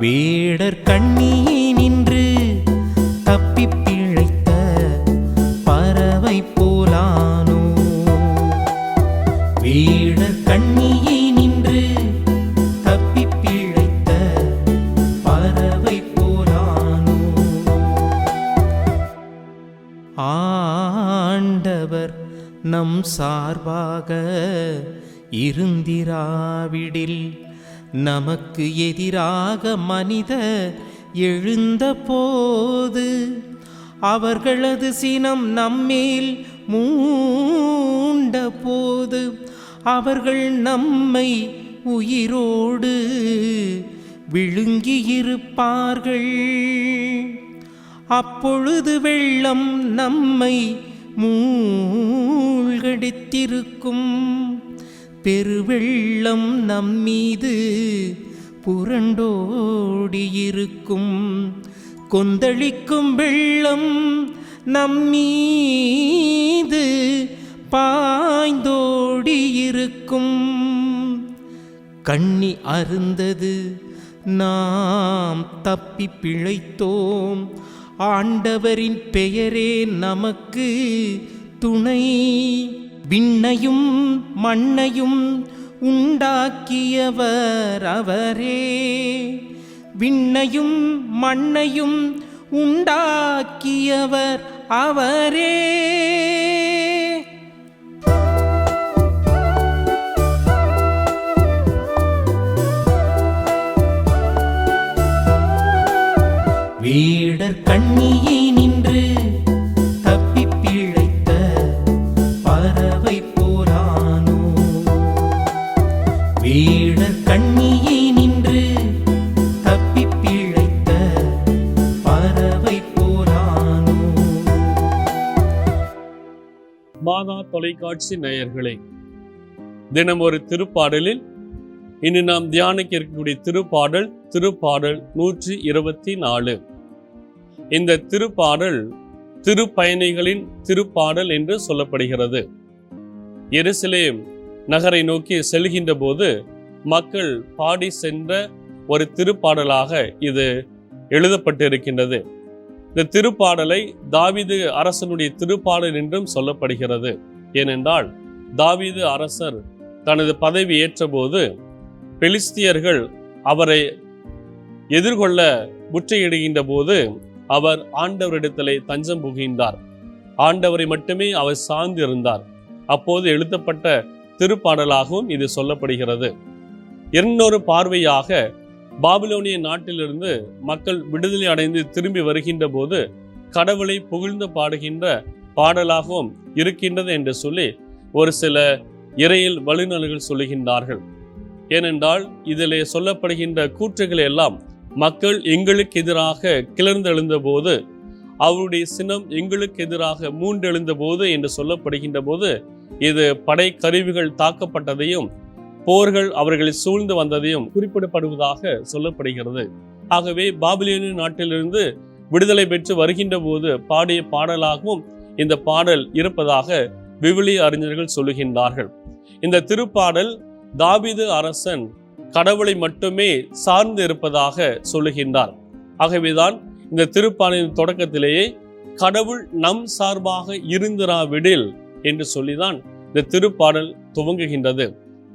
வேடர் கண்ணியே நின்று தப்பிப் பிழைத்த பறவை போலானோ? வேடர் கண்ணியே நின்று தப்பிப் பிழைத்த பறவை போலானோ? ஆண்டவர் நம் சார்பாக இருந்திராவிடில் நமக்கு எதிராக மனிதர் எழுந்த போது அவர்களது சினம் நம்மேல் மூண்ட போது அவர்கள் நம்மை உயிரோடு விழுங்கியிருப்பார்கள். அப்பொழுது வெள்ளம் நம்மை மூழ்கடித்திருக்கும். பெருவெள்ளம் நம்மீது புரண்டோடியிருக்கும் கொந்தளிக்கும் வெள்ளம் நம்மீது பாய்ந்தோடியிருக்கும் கண்ணி அருந்தது நாம் தப்பி பிழைத்தோம். ஆண்டவரின் பெயரே நமக்கு துணை. விண்ணையும் மண்ணையும் உண்டாக்கியவர் அவரே. விண்ணையும் மண்ணையும் உண்டாக்கியவர் அவரே. வீடர் கண்ணியே நின்று பிழைத்த பறவை மாதா தொலைக்காட்சி நேயர்களே தினம் ஒரு திருப்பாடலில் இன்று நாம் தியானிக்க இருக்கக்கூடிய திருப்பாடல் திருப்பாடல் நூற்றி இருபத்தி நாலு. இந்த திருப்பாடல் திருப்பயணிகளின் திருப்பாடல் என்று சொல்லப்படுகிறது. எருசலேம் நகரை நோக்கி செல்கின்ற போது மக்கள் பாடி சென்ற ஒரு திருப்பாடலாக இது எழுதப்பட்டிருக்கின்றது. இந்த திருப்பாடலை தாவிது அரசனுடைய திருப்பாடல் என்றும் சொல்லப்படுகிறது. ஏனென்றால் தாவிது அரசர் தனது பதவி ஏற்றபோது பெலிஸ்தியர்கள் அவரை எதிர்கொள்ள முற்றையிடுகின்ற போது அவர் ஆண்டவரிடத்திலே தஞ்சம் புகின்றார் ஆண்டவரை மட்டுமே அவர் சார்ந்து இருந்தார் அப்போது எழுதப்பட்ட திருப்பாடலாகவும் இது சொல்லப்படுகிறது. இன்னொரு பார்வையாக பாபிலோனிய நாட்டிலிருந்து மக்கள் விடுதலை அடைந்து திரும்பி வருகின்ற போது கடவுளை புகழ்ந்து பாடுகின்ற பாடலாகவும் இருக்கின்றது என்று சொல்லி ஒரு சில இறையில் வல்லுநர்கள் சொல்லுகின்றார்கள். ஏனென்றால் இதிலே சொல்லப்படுகின்ற கூற்றுகள் எல்லாம் மக்கள் எங்களுக்கு எதிராக கிளர்ந்தெழுந்த போது அவருடைய சினம் எங்களுக்கு எதிராக மூண்டெழுந்த போது என்று சொல்லப்படுகின்ற போது இது படை கருவிகள் தாக்கப்பட்டதையும் போர்கள் அவர்களை சூழ்ந்து வந்ததையும் குறிப்பிடப்படுவதாக சொல்லப்படுகிறது. ஆகவே பாபிலியனு நாட்டிலிருந்து விடுதலை பெற்று வருகின்ற போது பாடிய பாடலாகவும் இந்த பாடல் இருப்பதாக விவிலிய அறிஞர்கள் சொல்லுகின்றார்கள். இந்த திருப்பாடல் தாபிது அரசன் கடவுளை மட்டுமே சார்ந்து இருப்பதாக சொல்லுகின்றார். ஆகவேதான் இந்த திருப்பாடலின் தொடக்கத்திலேயே கடவுள் நம் சார்பாக இருந்திராவிடில் என்று சொல்லிதான் இந்த திருப்பாடல் துவங்குகின்றது.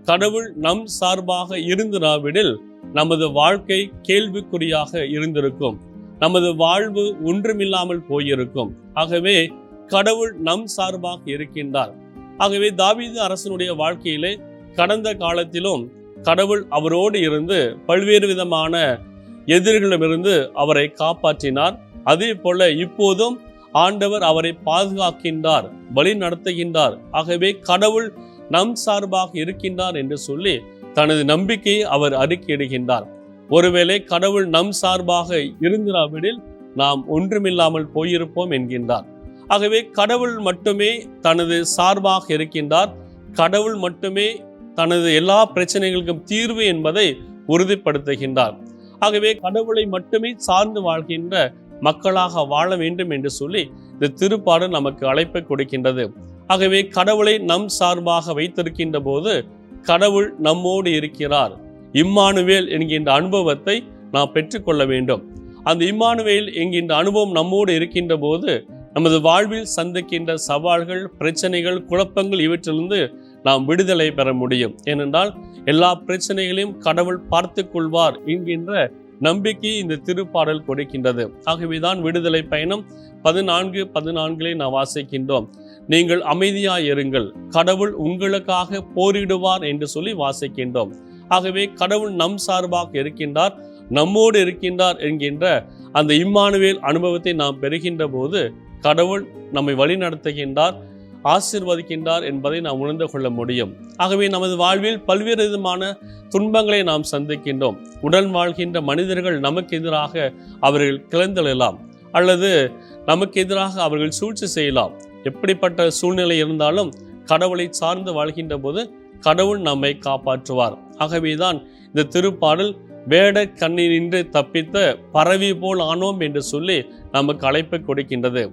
கடவுள் நம் சார்பாக இருந்திராவிடில் நமது வாழ்க்கை கேள்விக்குறியாக இருந்திருக்கும். நமது வாழ்வு ஒன்றுமில்லாமல் போயிருக்கும். ஆகவே கடவுள் நம் சார்பாக இருக்கின்றார். ஆகவே தாவீது அரசனுடைய வாழ்க்கையிலே கடந்த காலத்திலும் கடவுள் அவரோடு இருந்து பல்வேறு விதமான எதிரிகளிடமிருந்து அவரை காப்பாற்றினார். அதே போல இப்போதும் ஆண்டவர் அவரை பாதுகாக்கின்றார் வழி நடத்துகின்றார் ஆகவே கடவுள் நம் சார்பாக இருக்கின்றார் என்று சொல்லி தனது நம்பிக்கையை அவர் அறிக்கையிடுகின்றார் ஒருவேளை கடவுள் நம் சார்பாக இருந்திராவிடில் நாம் ஒன்றுமில்லாமல் போயிருப்போம் என்கின்றார். ஆகவே கடவுள் மட்டுமே தனது சார்பாக இருக்கின்றார். கடவுள் மட்டுமே தனது எல்லா பிரச்சனைகளுக்கும் தீர்வு என்பதை உறுதிப்படுத்துகின்றார். ஆகவே கடவுளை மட்டுமே சார்ந்து வாழ்கின்ற மக்களாக வாழ வேண்டும் என்று சொல்லி இந்த திருப்பாடு நமக்கு அழைப்பை கொடுக்கின்றது. ஆகவே கடவுளை நம் சார்பாக வைத்திருக்கின்ற போது கடவுள் நம்மோடு இருக்கிறார். இம்மானுவேல் என்கின்ற அனுபவத்தை நாம் பெற்றுக்கொள்ள வேண்டும். அந்த இம்மானுவேல் என்கின்ற அனுபவம் நம்மோடு இருக்கின்ற போது நமது வாழ்வில் சந்திக்கின்ற சவால்கள் பிரச்சனைகள் குழப்பங்கள் இவற்றிலிருந்து நாம் விடுதலை பெற முடியும். ஏனென்றால் எல்லா பிரச்சனைகளையும் கடவுள் பார்த்து கொள்வார் என்கின்ற நம்பிக்கை இந்த திருப்பாடல் கொடுக்கின்றது. ஆகவேதான் விடுதலை பயணம் பதினான்கு பதினான்கிலே நாம் வாசிக்கின்றோம். நீங்கள் அமைதியாயிருங்கள். கடவுள் உங்களுக்காக போரிடுவார் என்று சொல்லி வாசிக்கின்றோம். ஆகவே கடவுள் நம் சார்பாக இருக்கின்றார் நம்மோடு இருக்கின்றார் என்கின்ற அந்த இம்மானுவேல் அனுபவத்தை நாம் பெறுகின்ற போது கடவுள் நம்மை வழி நடத்துகின்றார் ஆசிர்வதிக்கின்றார் என்பதை நாம் உணர்ந்து கொள்ள முடியும். ஆகவே நமது வாழ்வில் பல்வேறு விதமான துன்பங்களை நாம் சந்திக்கின்றோம். உடன் வாழ்கின்ற மனிதர்கள் நமக்கு எதிராக அவர்கள் கிளந்தெழலாம் அல்லது நமக்கு எதிராக அவர்கள் சூழ்ச்சி செய்யலாம். எப்படிப்பட்ட சூழ்நிலை இருந்தாலும் கடவுளை சார்ந்து வாழ்கின்ற போது கடவுள் நம்மை காப்பாற்றுவார். ஆகவேதான் இந்த திருப்பாடல் வேட கண்ணினின்று தப்பித்த பறவை போல் ஆனோம் என்று சொல்லி நமக்கு அழைப்பு கொடுக்கின்றது.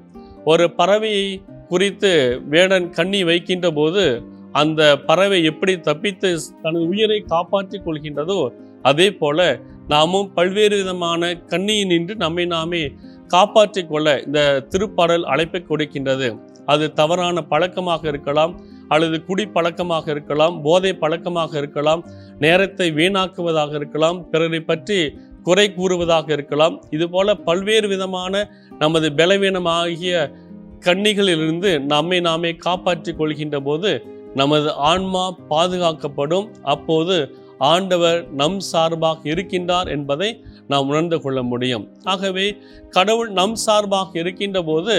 ஒரு பறவையை குறித்து வேடன் கண்ணி வைக்கின்ற போது அந்த பறவை எப்படி தப்பித்து தனது உயிரை காப்பாற்றிக் கொள்கின்றதோ அதே போல நாமும் பல்வேறு விதமான கண்ணியினின்று நம்மை நாமே காப்பாற்றிக் கொள்ள இந்த திருப்பாடல் அழைப்பை கொடுக்கின்றது. அது தவறான பழக்கமாக இருக்கலாம் அல்லது குடி பழக்கமாக இருக்கலாம் போதை பழக்கமாக இருக்கலாம் நேரத்தை வீணாக்குவதாக இருக்கலாம் பிறரை பற்றி குறை கூறுவதாக இருக்கலாம். இதுபோல பல்வேறு விதமான நமது பலவீனமாகிய கண்ணிகளிலிருந்து நம்மை நாமே காப்பாற்றிக் கொள்கின்ற போது நமது ஆன்மா பாதுகாக்கப்படும். அப்போது ஆண்டவர் நம் சார்பாக இருக்கின்றார் என்பதை நாம் உணர்ந்து கொள்ள முடியும். ஆகவே கடவுள் நம் சார்பாக இருக்கின்ற போது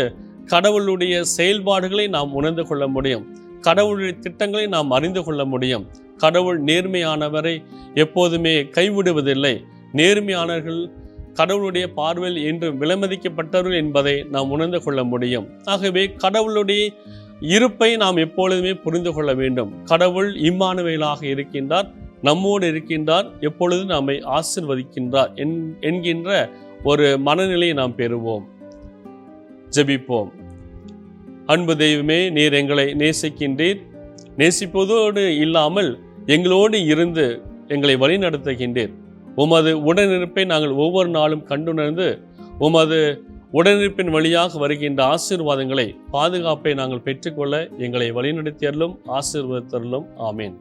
கடவுளுடைய செயல்பாடுகளை நாம் உணர்ந்து கொள்ள முடியும். கடவுளுடைய திட்டங்களை நாம் அறிந்து கொள்ள முடியும். கடவுள் நேர்மையானவரை எப்போதுமே கைவிடுவதில்லை. நேர்மையானவர்கள் கடவுளுடைய பார்வையில் என்றும் விலமதிக்கப்பட்டவர்கள் என்பதை நாம் உணர்ந்து கொள்ள முடியும். ஆகவே கடவுளுடைய இருப்பை நாம் எப்பொழுதுமே புரிந்து கொள்ள வேண்டும். கடவுள் இம்மானுவேலாக இருக்கின்றார் நம்மோடு இருக்கின்றார் எப்பொழுது நம்மை ஆசிர்வதிக்கின்றார் என்- என்கின்ற ஒரு மனநிலையை நாம் பெறுவோம். ஜெபிப்போம். அன்பு தெய்வமே நீர் எங்களை நேசிக்கின்றீர். நேசிப்பதோடு இல்லாமல் எங்களோடு இருந்து எங்களை வழிநடத்துகின்றீர். உமது உடனிருப்பை நாங்கள் ஒவ்வொரு நாளும் கண்டுணர்ந்து உமது உடனிருப்பின் வழியாக வருகின்ற ஆசீர்வாதங்களை பாதுகாப்பை நாங்கள் பெற்றுக்கொள்ள எங்களை வழிநடத்தியருளும் ஆசீர்வதித்தருளும். ஆமேன்.